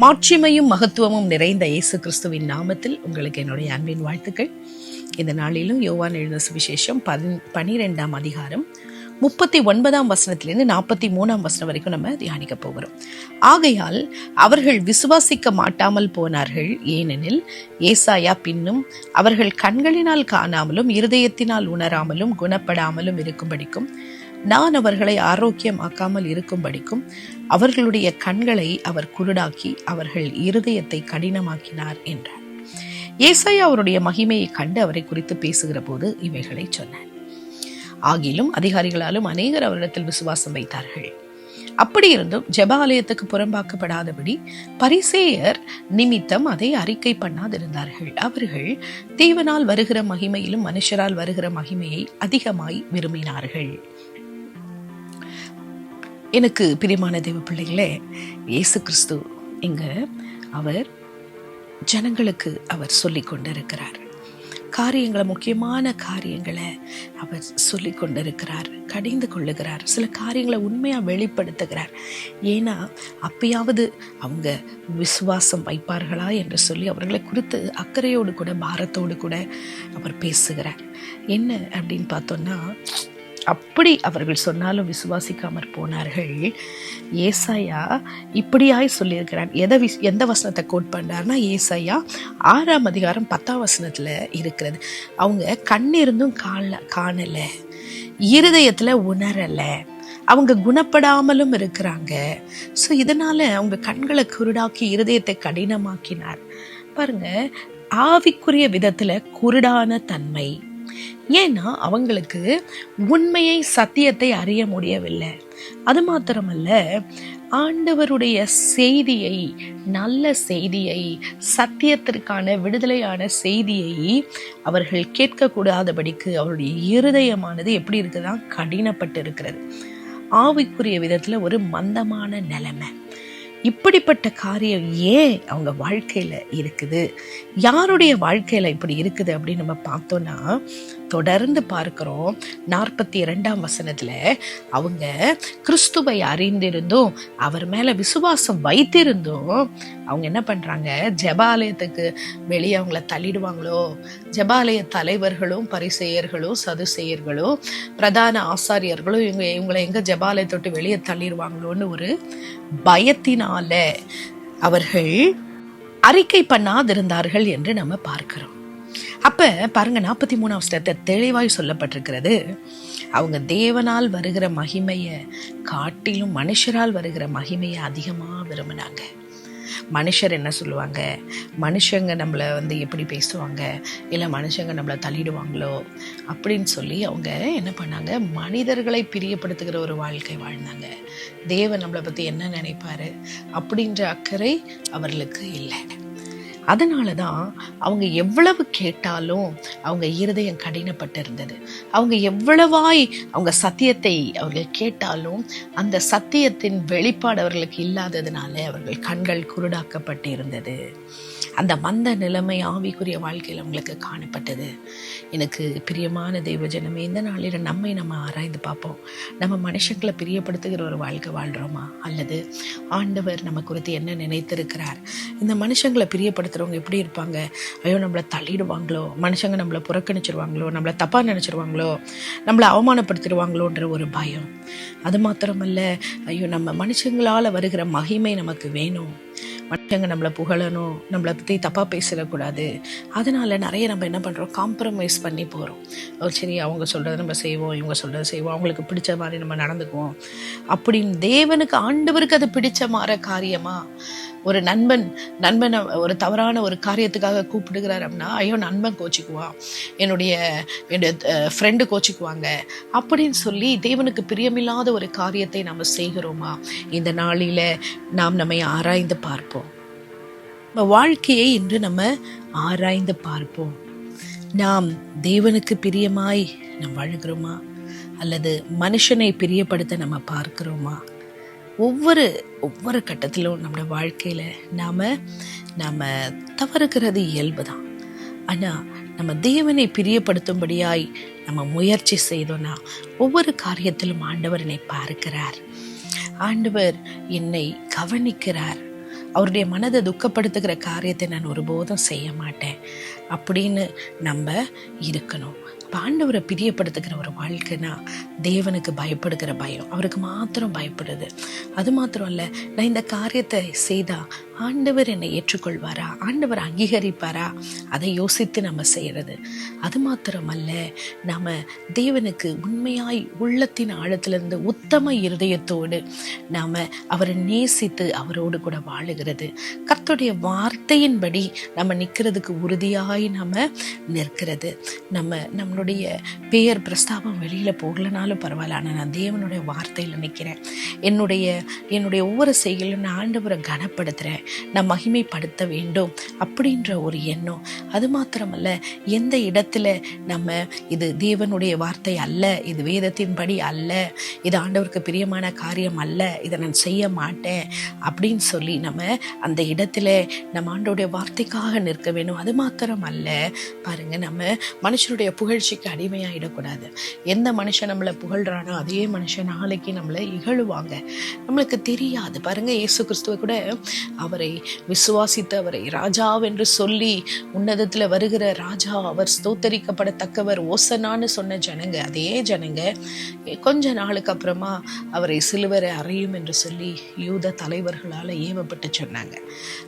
மாட்சிமையும் மகத்துவமும் நிறைந்த இயேசு கிறிஸ்துவின் நாமத்தில் உங்களுக்கு என்னுடைய அன்பின் வாழ்த்துக்கள். இந்த நாளிலும் யோவான் எழுந்த சுவிசேஷம் பதி பனிரெண்டாம் அதிகாரம் முப்பத்தி ஒன்பதாம் வசனத்திலிருந்து நாற்பத்தி மூணாம் வசனம் வரைக்கும் நம்ம தியானிக்க போகிறோம். ஆகையால் அவர்கள் விசுவாசிக்க மாட்டாமல் போனார்கள். ஏனெனில் ஏசாயா பின்னும் அவர்கள் கண்களினால் காணாமலும் இருதயத்தினால் உணராமலும் குணப்படாமலும் இருக்கும்படிக்கும் நான் அவர்களை ஆரோக்கியமாக்காமல் இருக்கும்படிக்கும் அவர்களுடைய கண்களை அவர் குருடாக்கி அவர்கள் இருதயத்தை கடினமாக்கினார் என்றார். ஏசாயா அவருடைய மகிமையை கண்டு அவரை குறித்து பேசுகிற போது இவைகளை சொன்னார். ஆகிலும் அதிகாரிகளாலும் அநேகர் அவரிடத்தில் விசுவாசம் வைத்தார்கள். அப்படி இருந்தும் ஜெப ஆலயத்துக்கு புறம்பாக்கப்படாதபடி பரிசேயர் நிமித்தம் அதை அறிக்கை பண்ணாதிருந்தார்கள். அவர்கள் தேவனால் வருகிற மகிமையிலும் மனுஷரால் வருகிற மகிமையை அதிகமாய் விரும்பினார்கள். எனக்கு பிரியமான தெய்வ பிள்ளைகளே இயேசு கிறிஸ்து இங்க அவர் ஜனங்களுக்கு அவர் சொல்லி கொண்டிருக்கிறார். காரியங்களை முக்கியமான காரியங்களை அவர் சொல்லி கொண்டிருக்கிறார் கடிந்து கொள்ளுகிறார். சில காரியங்களை உண்மையாக வெளிப்படுத்துகிறார். ஏன்னா அப்பயாவது அவங்க விசுவாசம் வைப்பார்களா என்று சொல்லி அவர்களை குறித்து அக்கறையோடு கூட பாரத்தோடு கூட அவர் பேசுகிறார். என்ன அப்படின்னு பார்த்தோன்னா அப்படி அவர்கள் சொன்னாலும் விசுவாசிக்காமற் போனார்கள். ஏசாயா இப்படியாய் சொல்லியிருக்கிறான். எதை விஸ் எந்த வசனத்தை கோட் பண்ணார்னா ஏசாயா ஆறாம் அதிகாரம் பத்தாம் வசனத்தில் இருக்கிறது. அவங்க கண்ணிருந்தும் காணல காணலை. இருதயத்தில் உணரலை. அவங்க குணப்படாமலும் இருக்கிறாங்க. ஸோ இதனால் அவங்க கண்களை குருடாக்கி இருதயத்தை கடினமாக்கினார். பாருங்க ஆவிக்குரிய விதத்தில் குருடான தன்மை. ஏன்னா அவங்களுக்கு உண்மையை சத்தியத்தை அறிய முடியவில்லை. அது மாத்திரமல்ல ஆண்டவருடைய செய்தியை நல்ல செய்தியை சத்தியத்திற்கான விடுதலையான செய்தியை அவர்கள் கேட்கக்கூடாதபடிக்கு அவருடைய இருதயமானது எப்படி இருக்குதான் கடினப்பட்டு இருக்கிறது ஆவிக்குரிய விதத்துல ஒரு மந்தமான நிலைமை. இப்படிப்பட்ட காரியம் ஏன் அவங்க வாழ்க்கையில் இருக்குது? யாருடைய வாழ்க்கையில் இப்படி இருக்குது அப்படின்னு நம்ம பார்த்தோன்னா தொடர்ந்து பார்க்குறோம். நாற்பத்தி இரண்டாம் வசனத்தில் அவங்க கிறிஸ்துவை அறிந்திருந்தும் அவர் மேலே விசுவாசம் வைத்திருந்தும் அவங்க என்ன பண்ணுறாங்க ஜபாலயத்துக்கு வெளியே அவங்கள தள்ளிடுவாங்களோ? ஜபாலய தலைவர்களும் பரிசெயர்களும் சதுசெயர்களும் பிரதான ஆசாரியர்களும் இவங்க இவங்களை எங்கே ஜபாலயத்தொட்டு வெளியே தள்ளிடுவாங்களோன்னு ஒரு பயத்தினால் அவர்கள் அறிக்கை பண்ணாதிருந்தார்கள் என்று நம்ம பார்க்கிறோம். அப்ப பாருங்க நாற்பத்தி மூணாம் ஸ்டத்தை தெளிவாய் சொல்லப்பட்டிருக்கிறது. அவங்க தேவனால் வருகிற மகிமையை காட்டிலும் மனுஷரால் வருகிற மகிமையை அதிகமாக விரும்பினாங்க. மனுஷர் என்ன சொல்லுவாங்க? மனுஷங்க நம்மளை வந்து எப்படி பேசுவாங்க? இல்லை மனுஷங்க நம்மளை தள்ளிடுவாங்களோ? அப்படின்னு சொல்லி அவங்க என்ன பண்ணாங்க? மனிதர்களை பிரியப்படுத்துகிற ஒரு வாழ்க்கை வாழ்ந்தாங்க. தேவன் நம்மளை பற்றி என்ன நினைப்பாரு? அப்படின்ற அக்கறை அவர்களுக்கு இல்லை. அதனால தான் அவங்க எவ்வளவு கேட்டாலும் அவங்க இருதயம் கடினப்பட்டு இருந்தது அவங்க எவ்வளவாய் அவங்க சத்தியத்தை அவர்கள் கேட்டாலும் அந்த சத்தியத்தின் வெளிப்பாடு அவர்களுக்கு இல்லாததுனால அவர்கள் கண்கள் குருடாக்கப்பட்டு இருந்தது அந்த மந்த நிலைமை ஆவிக்குரிய வாழ்க்கையில் அவங்களுக்கு காணப்பட்டது. எனக்கு பிரியமான தெய்வ ஜனமே இந்த நாளில் நம்மை நம்ம ஆராய்ந்து பார்ப்போம். நம்ம மனுஷங்களை பிரியப்படுத்துகிற ஒரு வாழ்க்கை வாழ்கிறோமா அல்லது ஆண்டவர் நம்ம குறித்து என்ன நினைத்திருக்கிறார்? இந்த மனுஷங்களை பிரியப்படுத்துகிறவங்க எப்படி இருப்பாங்க? ஐயோ நம்மளை தள்ளிடுவாங்களோ? மனுஷங்க நம்மளை புறக்கணிச்சிருவாங்களோ? நம்மளை தப்பாக நினச்சிருவாங்களோ? நம்மளை அவமானப்படுத்திடுவாங்களோன்ற ஒரு பயம். அது மாத்திரமல்ல ஐயோ நம்ம மனுஷங்களால் வருகிற மகிமை நமக்கு வேணும். மற்றவங்க நம்மளை புகழணும் நம்மளை பற்றி தப்பாக பேசிடக்கூடாது அதனால் நிறைய நம்ம என்ன பண்ணுறோம் காம்ப்ரமைஸ் பண்ணி போகிறோம் சரி அவங்க சொல்கிறத நம்ம செய்வோம் இவங்க சொல்கிறத செய்வோம் அவங்களுக்கு பிடிச்ச மாதிரி நம்ம நடந்துக்குவோம். அப்படின்னு தேவனுக்கு ஆண்டவருக்கு அது பிடிச்ச மாற காரியமாக ஒரு நண்பன் நண்பனை ஒரு தவறான ஒரு காரியத்துக்காக கூப்பிடுகிறார் அப்படின்னா ஐயோ நண்பன் கோச்சிக்குவான் என்னுடைய என்னுடைய ஃப்ரெண்டு கோச்சிக்குவாங்க அப்படின்னு சொல்லி தேவனுக்கு பிரியமில்லாத ஒரு காரியத்தை நாம் செய்கிறோமா? இந்த நாளில் நாம் நம்மை ஆராய்ந்து பார்ப்போம். நம்ம வாழ்க்கையை இன்று நம்ம ஆராய்ந்து பார்ப்போம். நாம் தேவனுக்கு பிரியமாய் நாம் வாழ்கிறோமா? அல்லது மனுஷனை பிரியப்படுத்த நம்ம பார்க்கிறோமா? ஒவ்வொரு ஒவ்வொரு கட்டத்திலும் நம்மளோட வாழ்க்கையில் நாம் நாம் தவறுக்கிறது இயல்பு தான் ஆனால் நம்ம தேவனை பிரியப்படுத்தும்படியாய் நம்ம முயற்சி செய்தோன்னா ஒவ்வொரு காரியத்திலும் ஆண்டவர் என்னை பார்க்கிறார். ஆண்டவர் என்னை கவனிக்கிறார். அவருடைய மனதை துக்கப்படுத்துகிற காரியத்தை நான் ஒருபோதும் செய்ய மாட்டேன். அப்படின்னு நம்ம இருக்கணும். ஆண்டவரை பிரியப்படுத்துகிற ஒரு வாழ்க்கைனா தேவனுக்கு பயப்படுகிற பயம். அவருக்கு மாத்திரம் பயப்படுது. அது மாத்திரம் இல்லை நான் இந்த காரியத்தை செய்தா ஆண்டவர் என்னை ஏற்றுக்கொள்வாரா? ஆண்டவர் அங்கீகரிப்பாரா? அதை யோசித்து நம்ம செய்கிறது அது மாத்திரமல்ல நம்ம தேவனுக்கு உண்மையாய் உள்ளத்தின் ஆழத்திலிருந்து உத்தம இருதயத்தோடு நாம் அவரை நேசித்து அவரோடு கூட வாழுகிறது. கர்த்துடைய வார்த்தையின்படி நம்ம நிற்கிறதுக்கு உறுதியாய் நம்ம நிற்கிறது. நம்ம நம் நம்மளுடைய பெயர் பிரஸ்தாபம் வெளியில் போகலனாலும் பரவாயில்ல. ஆனால் நான் தேவனுடைய வார்த்தையில் நிற்கிறேன் என்னுடைய என்னுடைய ஒவ்வொரு செயலும் நான் ஆண்டவரை கனப்படுத்துகிறேன் நான் மகிமைப்படுத்த வேண்டும் அப்படின்ற ஒரு எண்ணம். அது மாத்திரமல்ல எந்த இடத்துல நம்ம இது தேவனுடைய வார்த்தை அல்ல இது வேதத்தின்படி அல்ல இது ஆண்டவருக்கு பிரியமான காரியம் அல்ல இதை நான் செய்ய மாட்டேன் அப்படின்னு சொல்லி நம்ம அந்த இடத்துல நம்ம ஆண்டோடைய வார்த்தைக்காக நிற்க வேணும் அது மாத்திரம் அல்ல பாருங்க நம்ம மனுஷனுடைய புகழ்ச்சிக்கு அடிமையாயிடக்கூடாது. எந்த மனுஷன் நம்மளை புகழ்றானோ அதே மனுஷன் நாளைக்கு நம்மளை இகழுவாங்க. நம்மளுக்கு தெரியாது. பாருங்க இயேசு கிறிஸ்துவ கூட அவரை விசுவாசித்து அவரை ராஜாவென்று சொல்லி உன்னதத்தில் வருகிற ராஜா அவர் ஸ்தோத்தரிக்கப்படத்தக்கவர் ஓசனான்னு சொன்ன ஜனங்க அதே ஜனங்க கொஞ்ச நாளுக்கு அப்புறமா அவரை சிலுவரை அறையும் என்று சொல்லி யூத தலைவர்களால் ஏவப்பட்டு சொன்னாங்க.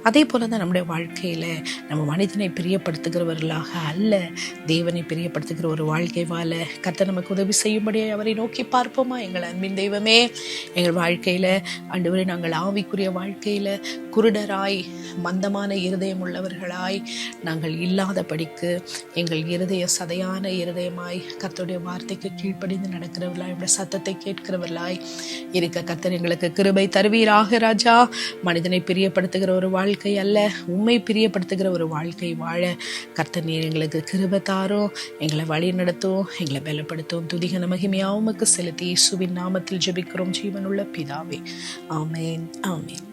அதே போல தான் நம்முடைய வாழ்க்கையில் நம்ம மனிதனை பிரியப்படுத்துகிறவர்களாக அல்ல தேவனை பிரியப்படுத்துகிற ஒரு வாழ்க்கை வாழ கத்தை நமக்கு உதவி செய்யும்படியாக அவரை நோக்கி பார்ப்போமா? எங்கள் அன்பின் தெய்வமே எங்கள் வாழ்க்கையில் அன்றுவரை நாங்கள் ஆவிக்குரிய வாழ்க்கையில் குருடராய் மந்தமான இருதயம் உள்ளவர்களாய் நாங்கள் இல்லாதபடிக்கு எங்கள் இருதய சதையான இருதயமாய் கத்தோடைய வார்த்தைக்கு கீழ்ப்படிந்து நடக்கிறவர்களாய் உடைய சத்தத்தை கேட்கிறவர்களாய் இருக்க கர்த்தர் எங்களுக்கு கிருபை தருவீராக ராஜா. மனிதனை பிரியப்படுத்துகிற ஒரு வாழ்க்கை அல்ல உண்மை பிரியப்படுத்துகிற ஒரு வாழ்க்கை வாழ கர்த்தர் நீர் எங்களுக்கு கிருபை தாரும். எங்களை வழி நடத்தும் எங்களை பலப்படுத்தும் துதிகன மகிமையாவுமக்கு செலுத்தி இயேசுவின் நாமத்தில் ஜெபிக்கிறோம். ஜீவனுள்ள பிதாவே. ஆமேன் ஆமேன்.